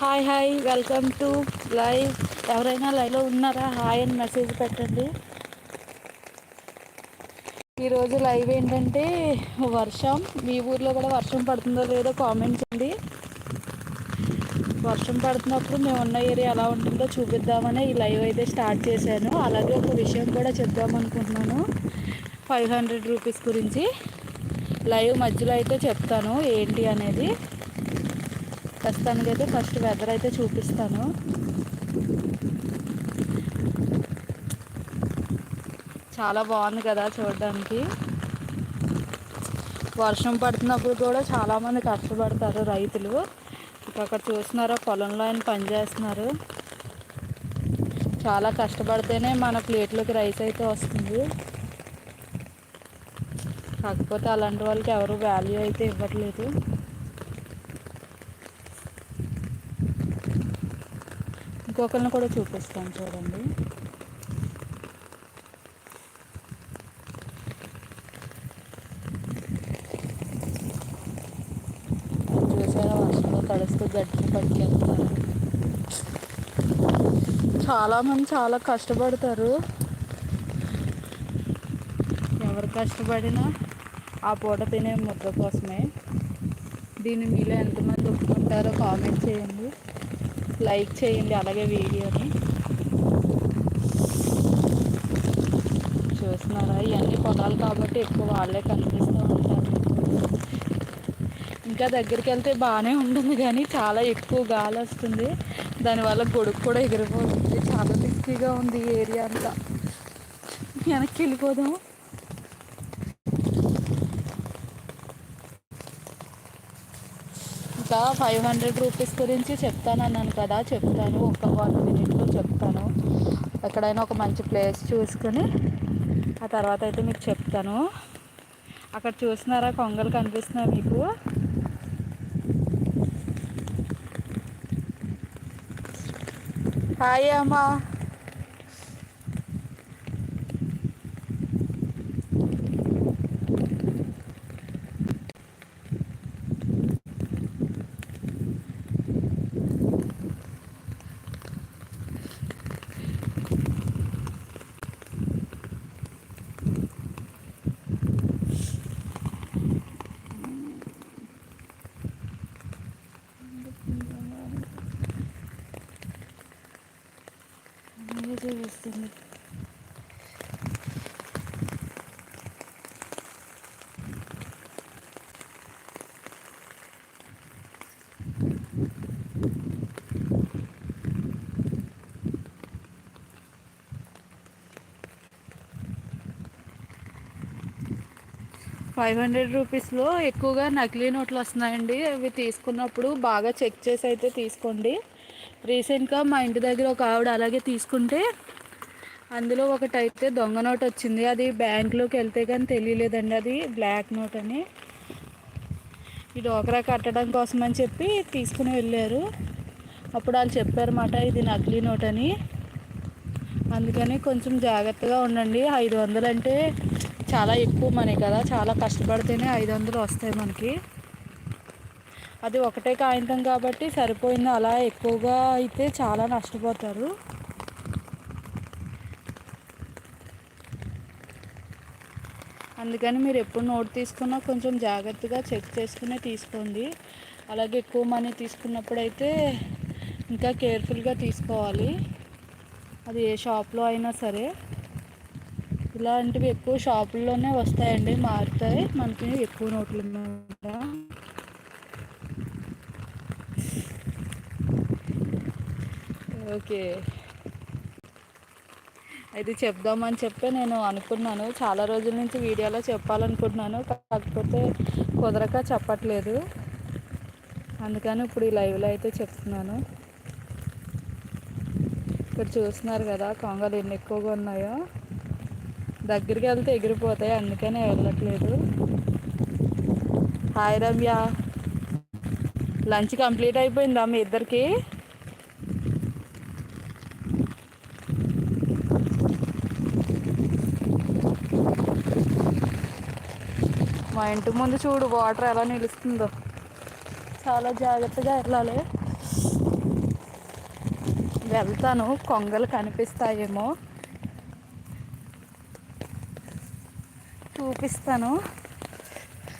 Hi hi welcome to live. ఎవరైనా లైవ్లో ఉన్నారా? హాయ్ అని మెసేజ్ పెట్టండి. ఈరోజు లైవ్ ఏంటంటే వర్షం. మీ ఊర్లో కూడా వర్షం పడుతుందో లేదో కామెంట్ చేయండి. వర్షం పడుతున్నప్పుడు మేము ఉన్న ఏరియా ఎలా ఉంటుందో చూపిద్దామని ఈ లైవ్ అయితే స్టార్ట్ చేశాను. అలాగే ఒక విషయం కూడా చెప్దాం అనుకుంటున్నాను. ఫైవ్ హండ్రెడ్ రూపీస్ గురించి లైవ్ మధ్యలో అయితే చెప్తాను ఏంటి అనేది. ప్రస్తుతానికైతే ఫస్ట్ వెదర్ అయితే చూపిస్తాను. చాలా బాగుంది కదా చూడడానికి. వర్షం పడుతున్నప్పుడు కూడా చాలామంది కష్టపడతారు రైతులు. అక్కడ చూస్తున్నారా పొలంలో ఆయన పనిచేస్తున్నారు చాలా కష్టపడితేనే మన ప్లేట్లోకి రైస్ అయితే వస్తుంది. కాకపోతే అలాంటి వాళ్ళకి ఎవరు వాల్యూ అయితే ఇవ్వట్లేదు. ఇంకొకరిని కూడా చూపిస్తాను చూడండి. చూసారా వర్షంలో తడుస్తూ గడ్డి పట్టుకెళ్తారు. చాలామంది చాలా కష్టపడతారు. ఎవరు కష్టపడినా ఆ పూట తినే ముద్ద కోసమే. దీన్ని మీలో ఎంతమంది ఒప్పుకుంటారో కామెంట్ చేయండి. లైక్ చేయండి అలాగే వీడియోని. చూస్తున్నారా? ఇవన్నీ పొలాలు కాబట్టి ఎక్కువ వాళ్ళే కనిపిస్తూ ఉంటారు. ఇంకా దగ్గరికి వెళ్తే బాగానే ఉంటుంది కానీ చాలా ఎక్కువ గాలి వస్తుంది. దానివల్ల గొడుగు కూడా ఎగిరిపోతుంది. చాలా రిస్కీగా ఉంది ఈ ఏరియా అంతా. వెనక్కి వెళ్ళిపోదాం ఇంకా ఫైవ్ హండ్రెడ్ రూపీస్ గురించి చెప్తాను అన్నాను కదా చెప్తాను. ఒక వన్ మినిట్లో చెప్తాను. ఎక్కడైనా ఒక మంచి ప్లేస్ చూసుకొని ఆ తర్వాత అయితే మీకు చెప్తాను. అక్కడ చూస్తున్నారా కొంగలు కనిపిస్తున్నాయి మీకు. హాయ్ అమ్మా. చూస్తుంది. ఫైవ్ హండ్రెడ్ రూపీస్లో ఎక్కువగా నకిలీ నోట్లు వస్తున్నాయండి. అవి తీసుకున్నప్పుడు బాగా చెక్ చేసి అయితే తీసుకోండి. రీసెంట్గా మా ఇంటి దగ్గర ఒక ఆవిడ అలాగే తీసుకుంటే అందులో ఒకటి అయితే దొంగ నోట్ వచ్చింది. అది బ్యాంక్లోకి వెళ్తే కానీ తెలియలేదండి. అది బ్లాక్ నోట్ అని. ఈ డోకరా కట్టడం కోసం అని చెప్పి తీసుకుని వెళ్ళారు. అప్పుడు వాళ్ళు చెప్పారన్నమాట ఇది నకిలీ నోట్ అని. అందుకని కొంచెం జాగ్రత్తగా ఉండండి. ఐదు వందలు అంటే చాలా ఎక్కువ మనీ కదా. చాలా కష్టపడితేనే ఐదు వందలు వస్తాయి మనకి. అది ఒకటే కాగితం కాబట్టి సరిపోయింది. అలా ఎక్కువగా అయితే చాలా నష్టపోతారు. అందుకని మీరు ఎప్పుడు నోట్ తీసుకున్నా కొంచెం జాగ్రత్తగా చెక్ చేసుకునే తీసుకోండి. అలాగే ఎక్కువ మనీ తీసుకున్నప్పుడు అయితే ఇంకా కేర్ఫుల్గా తీసుకోవాలి. అది ఏ షాప్లో అయినా సరే. ఇలాంటివి ఎక్కువ షాపుల్లోనే వస్తాయండి మారుతాయి. మనకి ఎక్కువ నోట్లు మీద ఓకే ఇది చెప్దామని చెప్పి నేను అనుకున్నాను. చాలా రోజుల నుంచి వీడియోలో చెప్పాలనుకుంటున్నాను. కాకపోతే కుదరక చెప్పట్లేదు. అందుకని ఇప్పుడు ఈ లైవ్లో అయితే చెప్తున్నాను. ఇక్కడ చూస్తున్నారు కదా కొంగలు ఎన్ని ఎక్కువగా ఉన్నాయో. దగ్గరికి వెళ్తే ఎగిరిపోతాయి అందుకనే వెళ్ళట్లేదు. హాయ్ రమ్య. లంచ్ కంప్లీట్ అయిపోయిందా మీ ఇద్దరికి? మా ఇంటి ముందు చూడు వాటర్ ఎలా నిలుస్తుందో. చాలా జాగ్రత్తగా వెళ్ళాలి. వెళ్తాను. కొంగలు కనిపిస్తాయేమో. చూపిస్తాను.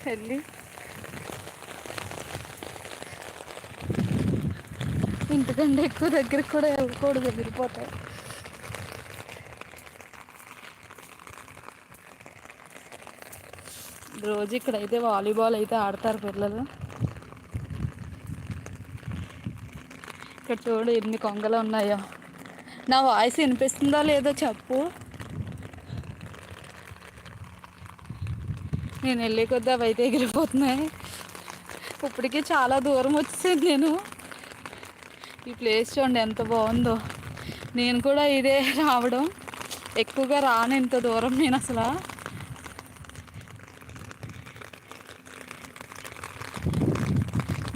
వెళ్ళి. ఇంటికంటే ఎక్కువ దగ్గరికి కూడా వెళ్ళకూడదు. ఎగిరిపోతాయి రోజు ఇక్కడైతే వాలీబాల్ అయితే ఆడతారు పిల్లలు. ఇక్కడ చూడు ఎన్ని కొంగలు ఉన్నాయో. నా వాయిస్ వినిపిస్తుందో లేదో చెప్పు. నేను వెళ్ళే కొద్దీ అవి అయితే ఎగిరిపోతున్నాయి. ఇప్పటికీ చాలా దూరం వచ్చేసాను నేను. ఈ ప్లేస్ చూడండి ఎంత బాగుందో. నేను కూడా ఇదే రావడం. ఎక్కువగా రాను ఇంత దూరం నేను అసలు.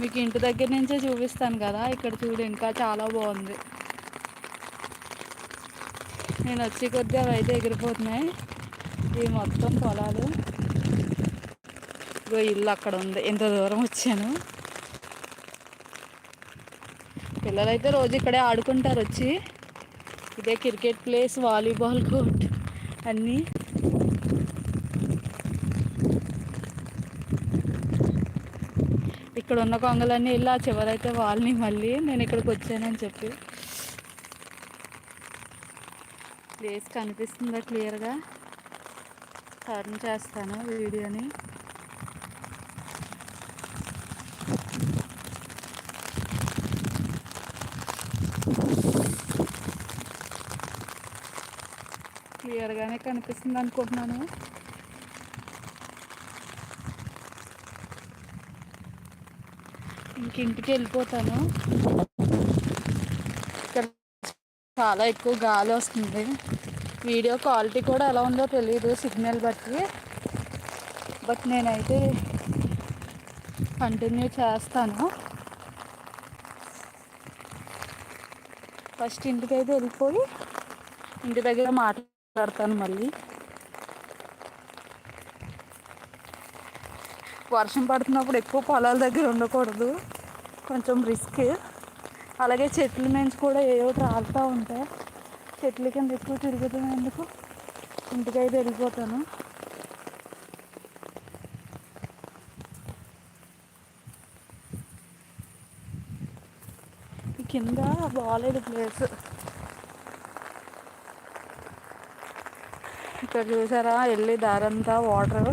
మీకు ఇంటి దగ్గర నుంచే చూపిస్తాను కదా ఇక్కడ చూడు ఇంకా చాలా బాగుంది. నేను వచ్చి కొద్దిగా అవి అయితే ఎగిరిపోతున్నాయి. ఇవి మొత్తం పొలాలు. ఇగో ఇల్లు అక్కడ ఉంది. ఎంత దూరం వచ్చాను. పిల్లలైతే రోజు ఇక్కడే ఆడుకుంటారు వచ్చి. ఇదే క్రికెట్ ప్లేస్ వాలీబాల్ కోర్ట్ అన్నీ. ఇక్కడ ఉన్న కొంగలన్నీ ఇలా చివరైతే వాళ్ళని మళ్ళీ నేను ఇక్కడికి వచ్చానని చెప్పి. ప్లేస్ కనిపిస్తుందా క్లియర్గా టర్న్ చేస్తాను వీడియోని. క్లియర్గానే కనిపిస్తుంది అనుకుంటున్నాను. ఇంక ఇంటికి వెళ్ళిపోతాను. ఇక్కడ చాలా ఎక్కువ గాలి వస్తుంది. వీడియో క్వాలిటీ కూడా ఎలా ఉందో తెలియదు సిగ్నల్ బట్టి. బట్ నేనైతే కంటిన్యూ చేస్తాను. ఫస్ట్ ఇంటికైతే వెళ్ళిపోయి ఇంటి దగ్గర మాట్లాడతాను మళ్ళీ. వర్షం పడుతున్నప్పుడు ఎక్కువ పొలాల దగ్గర ఉండకూడదు. కొంచెం రిస్క్ అలాగే చెట్ల నుంచి కూడా ఏవో తాగుతూ ఉంటాయి చెట్ల కింద ఎక్కువ తిరుగుతున్నందుకు ఇంటికైతే వెళ్ళిపోతాను. కింద బాగాలేదు ప్లేస్ ఇక్కడ చూసారా? వెళ్ళి దారంతా వాటర్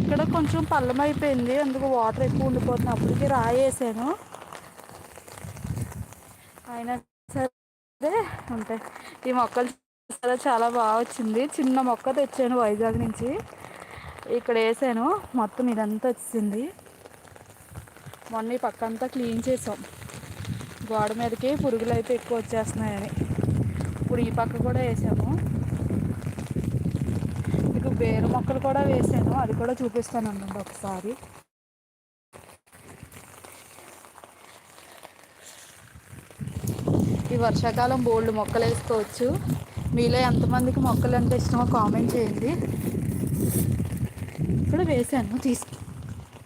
ఇక్కడ కొంచెం పల్లం అయిపోయింది. అందుకు వాటర్ ఎక్కువ ఉండిపోతుంది. అప్పటికి రాయేసాను. అయినా సరే ఉంటాయి. ఈ మొక్కలు చూసారా చాలా బాగా వచ్చింది. చిన్న మొక్క తెచ్చాను వైజాగ్ నుంచి. ఇక్కడ వేసాను. మొత్తం ఇదంతా వచ్చింది. మొన్న ఈ పక్క అంతా క్లీన్ చేసాం. గోడ మీదకి పురుగులు అయితే ఎక్కువ వచ్చేస్తున్నాయని. ఇప్పుడు ఈ పక్క కూడా వేసాము. వేరు మొక్కలు కూడా వేసాను. అది కూడా చూపిస్తాను అన్నమాట ఒకసారి. ఈ వర్షాకాలం బోల్డ్ మొక్కలు వేసుకోవచ్చు. మీలో ఎంతమందికి మొక్కలు అంటే ఇష్టమో కామెంట్ చేయండి. ఇక్కడ వేసాను. తీసు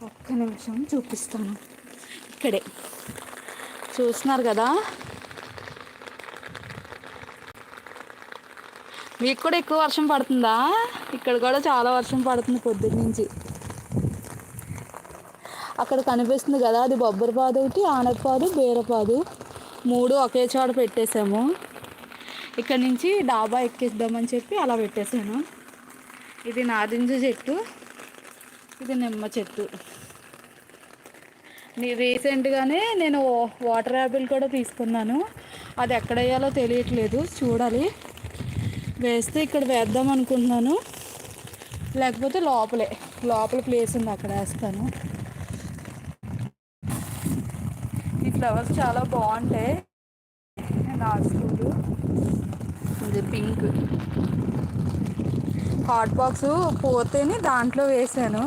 ఒక్క నిమిషం చూపిస్తాను. ఇక్కడే. చూస్తున్నారు కదా? మీకు కూడా ఎక్కువ వర్షం పడుతుందా? ఇక్కడ కూడా చాలా వర్షం పడుతుంది పొద్దున్న నుంచి. అక్కడ కనిపిస్తుంది కదా అది బొబ్బరిపాదు ఒకటి ఆనగపాదు బీరపాదు మూడు ఒకే చోట పెట్టేశాము. ఇక్కడ నుంచి డాబా ఎక్కిద్దామని చెప్పి అలా పెట్టేశాను. ఇది నారింజ చెట్టు ఇది నిమ్మ చెట్టు. రీసెంట్గానే నేను వాటర్ యాపిల్ కూడా తీసుకున్నాను. అది ఎక్కడ వేయాలో తెలియట్లేదు చూడాలి. వేస్తే ఇక్కడ వేద్దాం అనుకుంటున్నాను. లేకపోతే లోపలే. లోపల ప్లేస్ ఉంది అక్కడ వేస్తాను. ఈ ఫ్లవర్స్ చాలా బాగుంటాయి. నాచుకుంటూ ఇది పింక్ హాట్ బాక్స్ పోతేనే దాంట్లో వేసాను.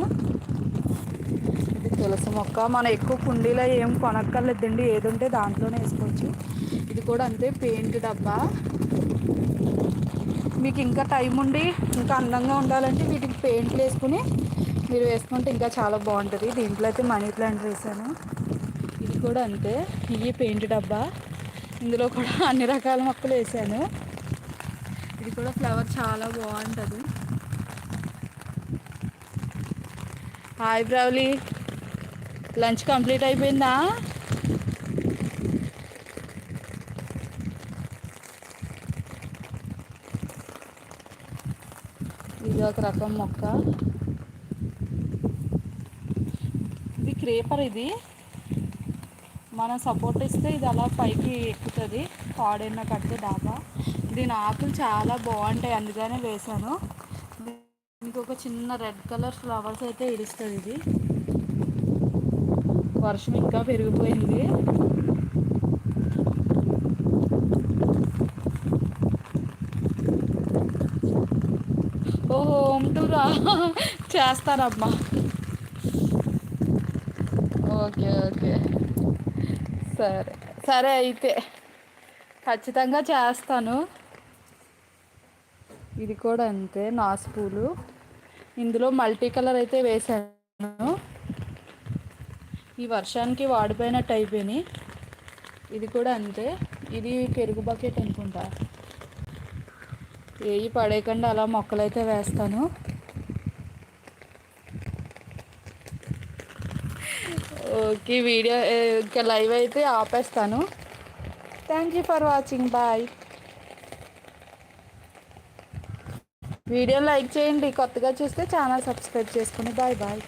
ఇది తులసి మొక్క. మనం ఎక్కువ కుండీలో ఏం కొనక్కర్లేదండి. ఏది ఉంటే దాంట్లోనే వేసుకోవచ్చు. ఇది కూడా అంతే పెయింట్ డబ్బా. మీకు ఇంకా టైం ఉండి ఇంకా అందంగా ఉండాలంటే వీటికి పెయింట్లు వేసుకుని మీరు వేసుకుంటే ఇంకా చాలా బాగుంటుంది. దీంట్లో అయితే మనీ ప్లాంట్ వేసాను. ఇది కూడా అంతే. ఇవి పెయింట్ డబ్బా. ఇందులో కూడా అన్ని రకాల మొక్కలు వేసాను. ఇది కూడా ఫ్లవర్ చాలా బాగుంటుంది. హాయ్ బ్రౌలీ లంచ్ కంప్లీట్ అయిపోయిందా? ఇది ఒక రకం మొక్క. ఇది క్రేపర్ ఇది. మనం సపోర్ట్ ఇస్తే ఇది అలా పైకి ఎక్కుతుంది. పాడైన కడితే డాబా. దీని ఆకులు చాలా బాగుంటాయి. అందుకనే వేసాను ఇంకొక చిన్న రెడ్ కలర్ ఫ్లవర్స్ అయితే ఇడుస్తుంది ఇది. వర్షం ఇంకా పెరిగిపోయింది. అంటురా. చేస్తారమ్మా. Okay okay. సరే సరే అయితే. ఖచ్చితంగా చేస్తాను. ఇది కూడా అంతే నాసు పూలు. ఇందులో మల్టీ కలర్ అయితే వేసాను. ఈ వర్షానికి వాడిపోయినట్టు అయిపోయినాయి. ఇది కూడా అంతే. ఇది పెరుగు బకెట్ అనుకుంటా. ఏవి పడేయకుండా అలా మొక్కలైతే వేస్తాను. ఓకే వీడియో ఇంకా లైవ్ అయితే ఆపేస్తాను. Thank you for watching bye. Video like చేయండి కొత్తగా చూస్తే ఛానల్ సబ్స్క్రైబ్ చేసుకుని బాయ్ బాయ్.